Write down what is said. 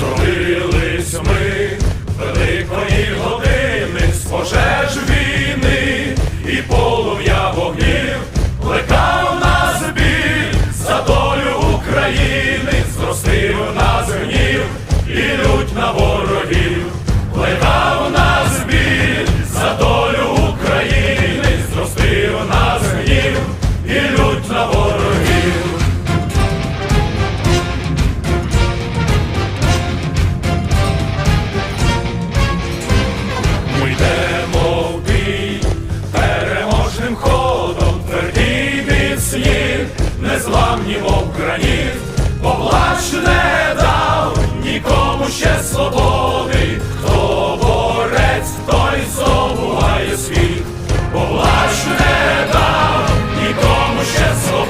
Золились ми великої години з пожеж війни і полум'я. пісні, незламні, мов граніт, поплач не дав нікому ще свободи, хто борець, той здобуває світ, поплач не дав нікому ще свободи.